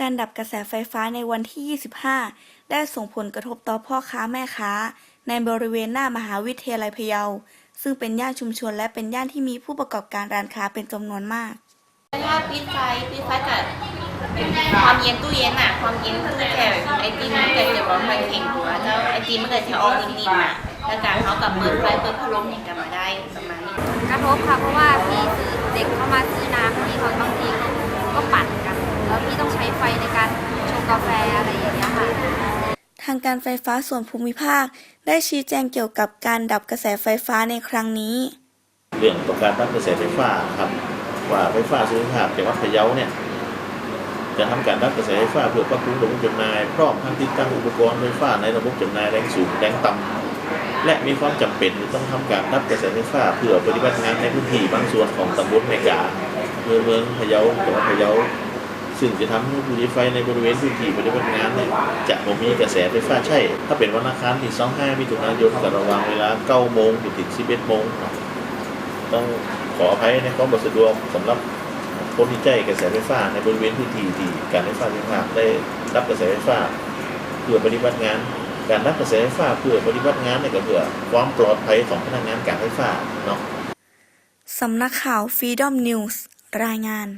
การดับกระแสไฟฟ้าในวันที่ 25 ได้ส่งผลกระทบต่อพ่อค้าแม่ค้า ในบริเวณหน้ามหาวิทยาลัยพะเยา ซึ่งเป็นย่านชุมชนและเป็นย่านที่มีผู้ประกอบการร้านค้าเป็นจำนวนมากถ้าปิดไฟปิดไฟกับความเย็นตู้เย็นอะความเย็นตู้แช่ไอติมมันก็จะบอกไฟแข็งตัวแล้วไอติมมันก็จะออกนิ่มๆอะแล้วการเขากับเปิดไฟเปิดพัดลมอย่างกันมาได้ประมาณนี้กระทบค่ะเพราะว่าพี่ซื้อเด็กเข้ามาซื้อ ไฟในการชงกาแฟอะไรอย่างเงี้ยค่ะทางการไฟฟ้าส่วนภูมิภาค ได้ชี้แจงเกี่ยวกับการดับกระแสไฟฟ้าในครั้งนี้ เรื่องต้องการรับกระแสไฟฟ้าครับว่าไฟฟ้าส่วนภูมิภาคจังหวัดพะเยาเนี่ยจะทำการรับกระแสไฟฟ้าเพื่อปรับปรุงระบบจำหน่ายพร้อมทั้งติดตั้งอุปกรณ์ไฟฟ้าในระบบจำหน่ายแรงสูงแรงต่ำและมีความจำเป็นต้องทำการรับกระแสไฟฟ้าเพื่อปฏิบัติงานในพื้นที่บางส่วนของตำบลแม่กาเมืองเมืองพะเยาจังหวัดพะเยา ซึ่งจะทำให้ผู้ใช้ไฟในบริเวณพื้นที่ปฏิบัติงานเนี่ยจะบ่มีกระแสไฟฟ้าใช้ถ้าเป็นวันอังคารที่25มิถุนายนกับระว่างเวลา9โมงถึง11โมงต้องขออภัยในความบสะดวกสำหรับคนที่ใช้กระแสไฟฟ้าในบริเวณพื้นที่ที่การไฟฟ้าส่วนภาคได้รับกระแสไฟฟ้าเพื่อปฏิบัติงาน การรับกระแสไฟฟ้าเพื่อปฏิบัติงานในก็เพื่อความปลอดภัยของพนักงานการไฟฟ้าเนาะสำนักข่าว Freedom News รายงาน